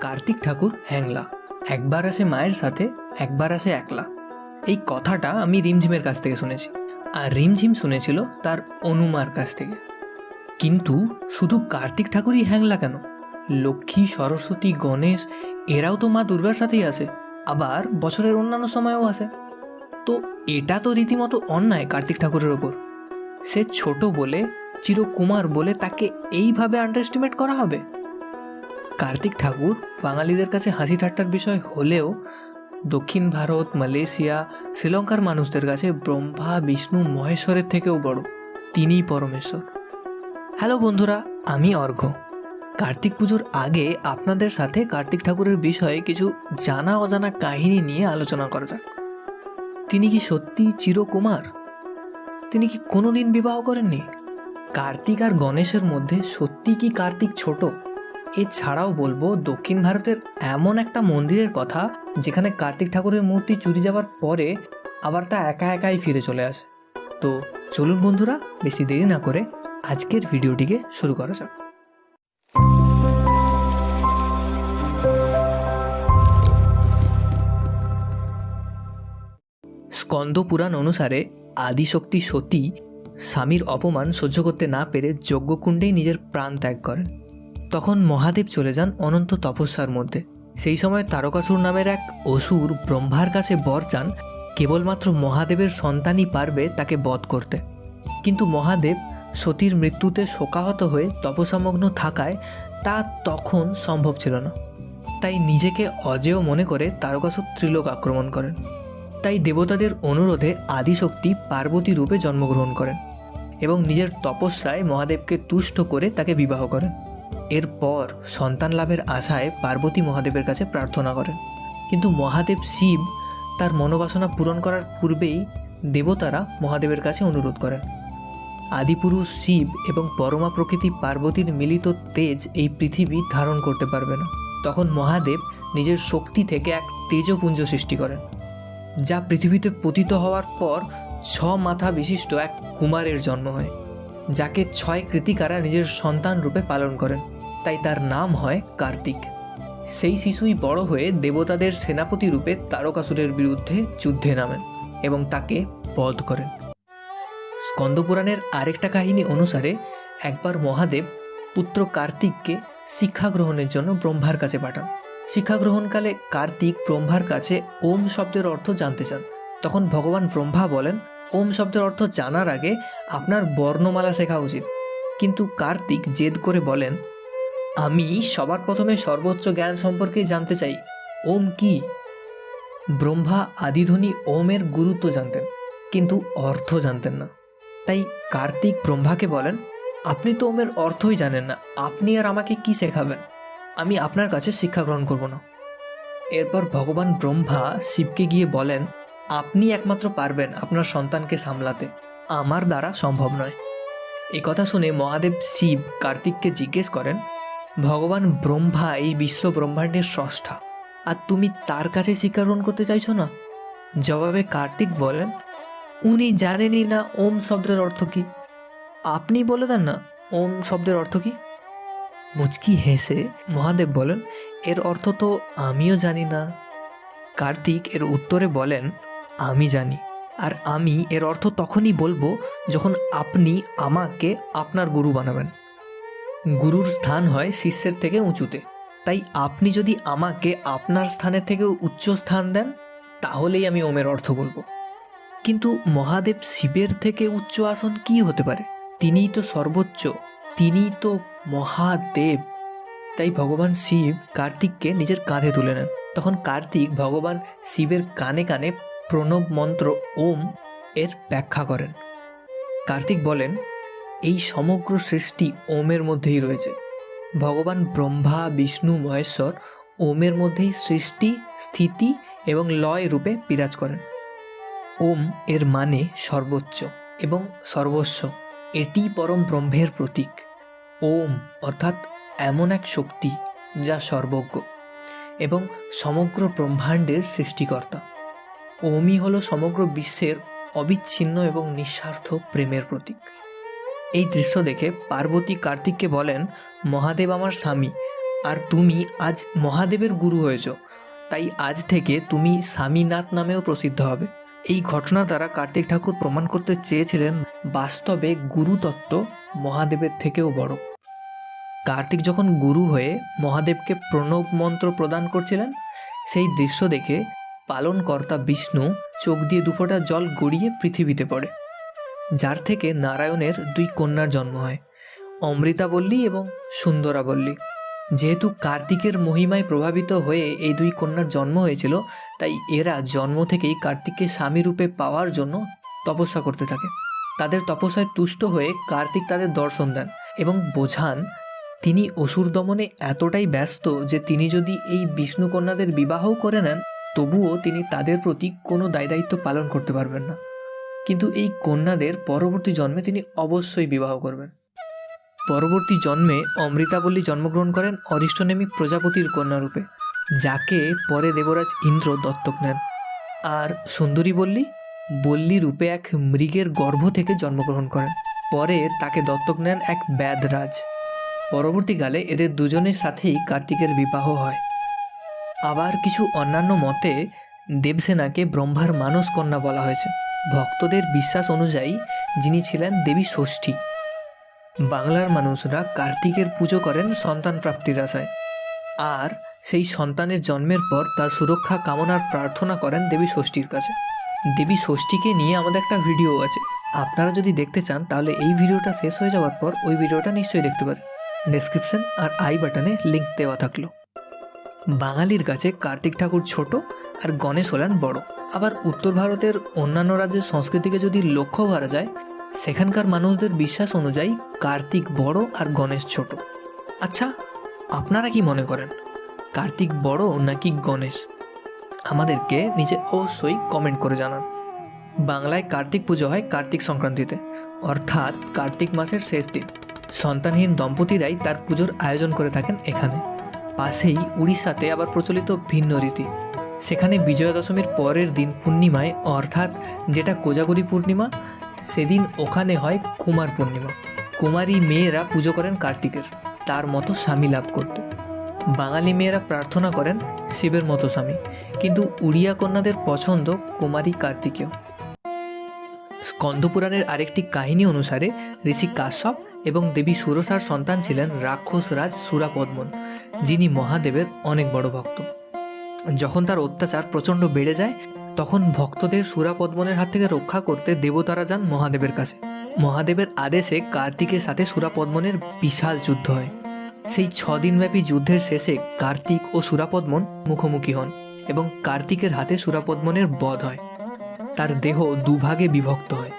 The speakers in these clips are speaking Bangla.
কার্তিক ঠাকুর হ্যাংলা। একবার আসে মায়ের সাথে, একবার আসে একলা। এই কথাটা আমি রিমঝিমের কাছ থেকে শুনেছি। আর রিমঝিম শুনেছিল তার অনুমার কাছ থেকে। কিন্তু শুধু কার্তিক ঠাকুরই হ্যাংলা কেন? লক্ষ্মী, সরস্বতী, গণেশ, এরাও তো মা দুর্গার সাথেই আসে। আবার বছরের অন্যান্য সময়েও আসে। তো এটা তো রীতিমতো অন্যায় কার্তিক ঠাকুরের ওপর। সে ছোট বলে, চিরকুমার বলে তাকে এইভাবে আন্ডারএস্টিমেট করা হবে? কার্তিক ঠাকুর বাঙালিদের কাছে হাসি ঠাট্টার বিষয় হলেও দক্ষিণ ভারত, মালয়েশিয়া, শ্রীলঙ্কার মানুষদের কাছে ব্রহ্মা, বিষ্ণু, মহেশ্বরের থেকেও বড়। তিনিই পরমেশ্বর। হ্যালো বন্ধুরা, আমি অর্ঘ্য। কার্তিক পুজোর আগে আপনাদের সাথে কার্তিক ঠাকুরের বিষয়ে কিছু জানা অজানা কাহিনী নিয়ে আলোচনা করা যাক। তিনি কি সত্যি চিরকুমার? তিনি কি কোনোদিন বিবাহ করেননি? কার্তিক আর গণেশের মধ্যে সত্যি কি কার্তিক ছোট? এছাড়াও বলব, দক্ষিণ ভারতের এমন একটা মন্দিরের কথা যেখানে কার্তিক ঠাকুরের মূর্তি চুরি যাওয়ার পরে আবার তা একা একাই ফিরে চলে আসে। তো চলুন বন্ধুরা, বেশি দেরি না করে আজকের ভিডিওটিকে শুরু করা যাক। স্কন্দ পুরাণ অনুসারে আদিশক্তি সতী স্বামীর অপমান সহ্য করতে না পেরে যজ্ঞকুণ্ডেই নিজের প্রাণ ত্যাগ করেন। তখন মহাদেব চলে যান অনন্ত তপস্যার মধ্যে। সেই সময় তারকাসুর নামের এক অসুর ব্রহ্মার কাছে বর চান, কেবলমাত্র মহাদেবের সন্তানই পারবে তাকে বধ করতে। কিন্তু মহাদেব সতীর মৃত্যুতে শোকাহত হয়ে তপসামগ্ন থাকায় তা তখন সম্ভব ছিল না। তাই নিজেকে অজেয় মনে করে তারকাসুর ত্রিলোক আক্রমণ করেন। তাই দেবতাদের অনুরোধে আদিশক্তি পার্বতী রূপে জন্মগ্রহণ করেন এবং নিজের তপস্যায় মহাদেবকে তুষ্ট করে তাকে বিবাহ করেন। এরপর সন্তান লাভের আশায় পার্বতী মহাদেবের কাছে প্রার্থনা করেন। কিন্তু মহাদেব শিব তার মনোবাসনা পূরণ করার পূর্বেই দেবতারা মহাদেবের কাছে অনুরোধ করেন। আদিপুরুষ শিব এবং পরমা প্রকৃতি পার্বতীর মিলিত তেজ এই পৃথিবী ধারণ করতে পারবে না। তখন মহাদেব নিজের শক্তি থেকে এক তেজপুঞ্জ সৃষ্টি করেন, যা পৃথিবীতে পতিত হওয়ার পর ছ মাথা বিশিষ্ট এক কুমারের জন্ম হয়, যাকে ছয় কৃতিকারা নিজের সন্তান রূপে পালন করেন। তাই তার নাম হয় কার্তিক। সেই শিশুই বড় হয়ে দেবতাদের সেনাপতি রূপে তারকাসুরের বিরুদ্ধে যুদ্ধে নামেন এবং তাকে বধ করেন। স্কন্দপুরাণের আরেকটা কাহিনী অনুসারে একবার মহাদেব পুত্র কার্তিককে শিক্ষা গ্রহণের জন্য ব্রহ্মার কাছে পাঠান। শিক্ষা গ্রহণকালে কার্তিক ব্রহ্মার কাছে ওম শব্দের অর্থ জানতে চান। তখন ভগবান ব্রহ্মা বলেন, ওম শব্দের অর্থ জানার আগে আপনার বর্ণমালা শেখা উচিত। কিন্তু কার্তিক জেদ করে বলেন আমি সবার প্রথমে সর্বোচ্চ জ্ঞান সম্পর্কে জানতে চাই। ওম কি? ব্রহ্মা আদিধ্বনি ওমের গুরুত্ব জানতেন, কিন্তু অর্থ জানতেন না। তাই কার্তিক ব্রহ্মাকে বলেন, আপনি তো ওমের অর্থই জানেন না, আপনি আর আমাকে কি শেখাবেন? আমি আপনার কাছে শিক্ষা গ্রহণ করব না। এরপর ভগবান ব্রহ্মা শিবকে গিয়ে বলেন, আপনি একমাত্র পারবেন আপনার সন্তানকে সামলাতে, আমার দ্বারা সম্ভব নয়। এই কথা শুনে মহাদেব শিব কার্তিককে জিজ্ঞেস করেন ভগবান ব্রহ্মা এই বিশ্ব ব্রহ্মাণ্ডের স্রষ্টা। আর তুমি তার কাছে গ্রহণ করতে চাইছো না? জবাবে কার্তিক বলেন, উনি জানেনই না ওম শব্দের অর্থ কী। আপনি বলে দেন না ওম শব্দের অর্থ কী? মুচকি হেসে মহাদেব বলেন, এর অর্থ তো আমিও জানি না। কার্তিক এর উত্তরে বলেন, আমি জানি। আর আমি এর অর্থ তখনই বলব যখন আপনি আমাকে আপনার গুরু বানাবেন। গুরুর স্থান হয় শিষ্যের থেকে উঁচুতে। তাই আপনি যদি আমাকে আপনার স্থানের থেকে উচ্চ স্থান দেন, তাহলেই আমি ওমের অর্থ বলব। কিন্তু মহাদেব শিবের থেকে উচ্চ আসন কি হতে পারে? তিনিই তো সর্বোচ্চ, তিনিই তো মহাদেব। তাই ভগবান শিব কার্তিককে নিজের কাঁধে তুলে নেন। তখন কার্তিক ভগবান শিবের কানে কানে প্রণব মন্ত্র ওম এর ব্যাখ্যা করেন। কার্তিক বলেন এই সমগ্র সৃষ্টি ওমের মধ্যেই রয়েছে। ভগবান ব্রহ্মা, বিষ্ণু, মহেশ্বর ওমের মধ্যেই সৃষ্টি, স্থিতি এবং লয় রূপে বিরাজ করেন। ওম এর মানে সর্বোচ্চ এবং সর্বস্ব। এটি পরম ব্রহ্মের প্রতীক। ওম অর্থাৎ এমন এক শক্তি যা সর্বজ্ঞ এবং সমগ্র ব্রহ্মাণ্ডের সৃষ্টিকর্তা। ওমই হল সমগ্র বিশ্বের অবিচ্ছিন্ন এবং নিঃস্বার্থ প্রেমের প্রতীক। এই দৃশ্য দেখে পার্বতী কার্তিককে বলেন, মহাদেব আমার স্বামী, আর তুমি আজ মহাদেবের গুরু হয়েছ। তাই আজ থেকে তুমি স্বামীনাথ নামেও প্রসিদ্ধ হবে। এই ঘটনা দ্বারা কার্তিক ঠাকুর প্রমাণ করতে চেয়েছিলেন বাস্তবে গুরুতত্ত্ব মহাদেবের থেকেও বড়। কার্তিক যখন গুরু হয়ে মহাদেবকে প্রণব মন্ত্র প্রদান করছিলেন, সেই দৃশ্য দেখে পালনকর্তা বিষ্ণু চোখ দিয়ে দুফোঁটা জল গড়িয়ে পৃথিবীতে পড়ে। যার থেকে নারায়ণের দুই কন্যার জন্ম হয় অমৃতাবল্লী এবং সুন্দরা সুন্দরাবল্লী যেহেতু কার্তিকের মহিমায় প্রভাবিত হয়ে এই দুই কন্যার জন্ম হয়েছিল, তাই এরা জন্ম থেকেই কার্তিককে স্বামী রূপে পাওয়ার জন্য তপস্যা করতে থাকে। তাদের তপস্যায় তুষ্ট হয়ে কার্তিক তাদের দর্শন দেন এবং বোঝান, তিনি অসুর দমনে এতটাই ব্যস্ত যে তিনি যদি এই বিষ্ণু কন্যাদের বিবাহও করে নেন, তবুও তিনি তাদের প্রতি কোনো দায় দায়িত্ব পালন করতে পারবেন না। কিন্তু এই কন্যাদের পরবর্তী জন্মে তিনি অবশ্যই বিবাহ করবেন। পরবর্তী জন্মে অমৃতাবল্লী জন্মগ্রহণ করেন অরিষ্টনেমী প্রজাপতির কন্যারূপে যাকে পরে দেবরাজ ইন্দ্র দত্তক নেন। আর সুন্দরী বল্লী বল্লী রূপে এক মৃগের গর্ভ থেকে জন্মগ্রহণ করেন, পরে তাকে দত্তক নেন এক ব্যাদরাজ পরবর্তীকালে এদের দুজনের সাথেই কার্তিকের বিবাহ হয়। আবার কিছু অন্যান্য মতে দেবসেনাকে ব্রহ্মার মানস কন্যা বলা হয়েছে। ভক্তদের বিশ্বাস অনুযায়ী যিনি ছিলেন দেবী ষষ্ঠী। বাংলার মানুষরা কার্তিকের পুজো করেন সন্তান প্রাপ্তির আশায়। আর সেই সন্তানের জন্মের পর তার সুরক্ষা কামনার প্রার্থনা করেন দেবী ষষ্ঠীর কাছে। দেবী ষষ্ঠীকে নিয়ে আমাদের একটা ভিডিও আছে। আপনারা যদি দেখতে চান, তাহলে এই ভিডিওটা শেষ হয়ে যাওয়ার পর ওই ভিডিওটা নিশ্চয়ই দেখতে পারেন। ডেসক্রিপশন আর আই বাটনে লিঙ্ক দেওয়া থাকল। বাঙালির কাছে কার্তিক ঠাকুর ছোট আর গণেশ হলেন বড়। আবার উত্তর ভারতের অন্যান্য রাজ্যের সংস্কৃতিকে যদি লক্ষ্য করা যায়, সেখানকার মানুষদের বিশ্বাস অনুযায়ী কার্তিক বড় আর গণেশ ছোট। আচ্ছা আপনারা কি মনে করেন, কার্তিক বড় নাকি গণেশ? আমাদেরকে নিচে অবশ্যই কমেন্ট করে জানান। বাংলায় কার্তিক পুজো হয় কার্তিক সংক্রান্তিতে, অর্থাৎ কার্তিক মাসের শেষ দিন। সন্তানহীন দম্পতিরাই তার পুজোর আয়োজন করে থাকেন এখানে। পাশেই উড়িষ্যাতে আবার প্রচলিত ভিন্ন রীতি। সেখানে বিজয়া দশমীর পরের দিন পূর্ণিমায়, অর্থাৎ যেটা কোজাগরি পূর্ণিমা, সেদিন ওখানে হয় কুমার পূর্ণিমা। কুমারী মেয়েরা পুজো করেন কার্তিকের, তার মতো স্বামী লাভ করতে। বাঙালি মেয়েরা প্রার্থনা করেন শিবের মতো স্বামী, কিন্তু উড়িয়া কন্যাদের পছন্দ কুমারী কার্তিকেয়। স্কন্দপুরাণের আরেকটি কাহিনী অনুসারে ঋষি কাশ্যপ এবং দেবী সুরসার সন্তান ছিলেন রাক্ষস রাজ সুরাপদ্মন, যিনি মহাদেবের অনেক বড় ভক্ত। যখন তার অত্যাচার প্রচণ্ড বেড়ে যায়, তখন ভক্তদের সুরাপদ্মনের হাত থেকে রক্ষা করতে দেবতারা যান মহাদেবের কাছে। মহাদেবের আদেশে কার্তিকের সাথে সুরাপদ্মনের বিশাল যুদ্ধ হয়। সেই ছদিনব্যাপী যুদ্ধের শেষে কার্তিক ও সুরাপদ্মন মুখোমুখি হন এবং কার্তিকের হাতে সুরাপদ্মনের বধ হয়। তার দেহ দুভাগে বিভক্ত হয়।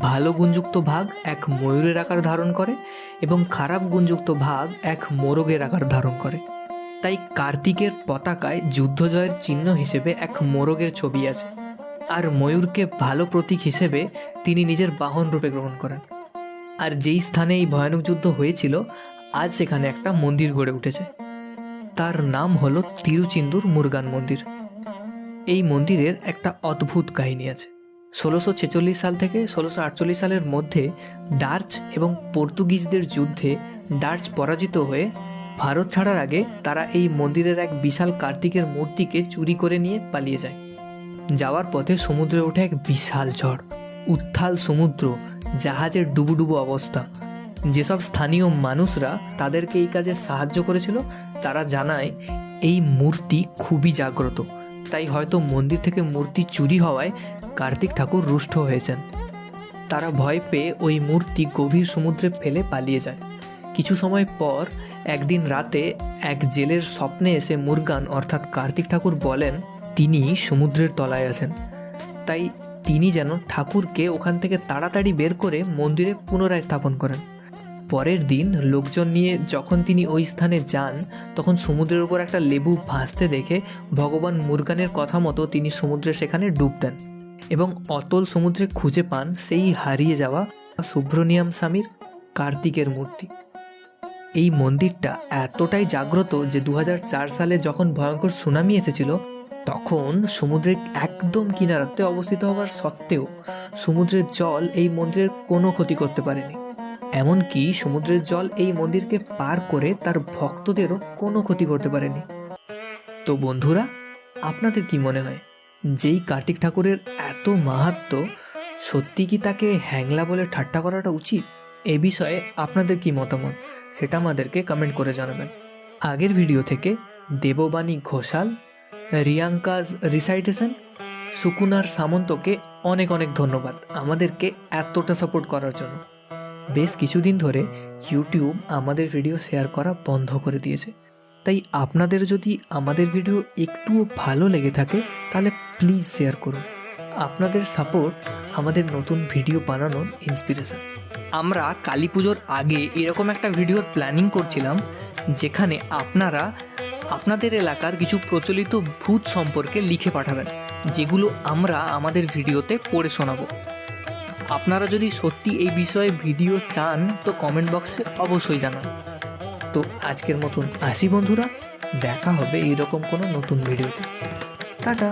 ভালো গুণযুক্ত ভাগ এক ময়ূরের আকার ধারণ করে এবং খারাপ গুণযুক্ত ভাগ এক মোরগের আকার ধারণ করে। তাই কার্তিকের পতাকায় যুদ্ধজয়ের চিহ্ন হিসেবে এক মোরগের ছবি আছে। আর ময়ূরকে ভালো প্রতীক হিসেবে তিনি নিজের বাহন রূপে গ্রহণ করেন। আর যেই স্থানে এই ভয়ানক যুদ্ধ হয়েছিল, আজ সেখানে একটা মন্দির গড়ে উঠেছে। তার নাম হলো তিরুচিন্দুর মুরগান মন্দির। এই মন্দিরের একটা অদ্ভুত কাহিনী আছে। ষোলোশো ছেচল্লিশ সাল থেকে ষোলোশো আটচল্লিশ সালের মধ্যে ডার্চ এবং পর্তুগিজদের যুদ্ধে ডার্চ পরাজিত হয়ে ভারত ছাড়ার আগে তারা এই মন্দিরের এক বিশাল কার্তিকের মূর্তিকে চুরি করে নিয়ে পালিয়ে যায়। যাওয়ার পথে সমুদ্রে ওঠে এক বিশাল ঝড়, উত্থাল সমুদ্র, জাহাজের ডুবুডুবু অবস্থা। যেসব স্থানীয় মানুষরা তাদেরকে এই কাজে সাহায্য করেছিল, তারা জানায়, এই মূর্তি খুবই জাগ্রত। তাই হয়তো মন্দির থেকে মূর্তি চুরি হওয়ায় কার্তিক ঠাকুর রুষ্ট হয়েছেন। তারা ভয় পেয়ে ওই মূর্তি গভীর সমুদ্রে ফেলে পালিয়ে যায়। কিছু সময় পর একদিন রাতে এক জেলের স্বপ্নে এসে মুরগান অর্থাৎ কার্তিক ঠাকুর বলেন, তিনি সমুদ্রের তলায় আছেন। তাই তিনি যেন ঠাকুরকে ওখান থেকে তাড়াতাড়ি বের করে মন্দিরে পুনরায় স্থাপন করেন। পরের দিন লোকজন নিয়ে যখন তিনি ওই স্থানে যান, তখন সমুদ্রের উপর একটা লেবু ভাসতে দেখে ভগবান মুরগানের কথা মতো তিনি সমুদ্রে সেখানে ডুব দেন এবং অতল সমুদ্রে খুঁজে পান সেই হারিয়ে যাওয়া সুব্রনিয়াম স্বামীর কার্তিকের মূর্তি। এই মন্দিরটা এতটাই জাগ্রত যে দু হাজার চার সালে যখন ভয়ঙ্কর সুনামি এসেছিল, তখন সমুদ্রের একদম কিনারাতে অবস্থিত হওয়ার সত্ত্বেও সমুদ্রের জল এই মন্দিরের কোনো ক্ষতি করতে পারেনি। এমনকি সমুদ্রের জল এই মন্দিরকে পার করে তার ভক্তদেরও কোনো ক্ষতি করতে পারেনি। তো বন্ধুরা, আপনাদের কি মনে হয়, যেই কার্তিক ঠাকুরের এত মাহাত্ম সত্যি কি তাকে হ্যাংলা বলে ঠাট্টা করাটা উচিত? এ বিষয়ে আপনাদের কি মতামত? সেটা আমাদেরকে কমেন্ট করে জানাবেন। আগের ভিডিও থেকে দেববাণী ঘোষাল, রিয়াঙ্কাজ রিসাইটেশন সুকুনার সামন্তকে অনেক অনেক ধন্যবাদ আমাদেরকে এতটা সাপোর্ট করার জন্য। বেশ কিছুদিন ধরে ইউটিউব আমাদের ভিডিও শেয়ার করা বন্ধ করে দিয়েছে। তাই আপনাদের যদি আমাদের ভিডিও একটুও ভালো লেগে থাকে, তাহলে প্লিজ শেয়ার করুন। আপনাদের সাপোর্ট আমাদের নতুন ভিডিও বানানোর ইন্সপিরেশন আমরা কালী পুজোর আগে এরকম একটা ভিডিওর প্ল্যানিং করছিলাম, যেখানে আপনারা আপনাদের এলাকার কিছু প্রচলিত ভূত সম্পর্কে লিখে পাঠাবেন, যেগুলো আমরা আমাদের ভিডিওতে পড়ে শোনাবো। আপনারা যদি সত্যি এই বিষয়ে ভিডিও চান, তো কমেন্ট বক্সে অবশ্যই জানান। তো আজকের মতন আসি বন্ধুরা, দেখা হবে এরকম কোনো নতুন ভিডিওতে টাটা।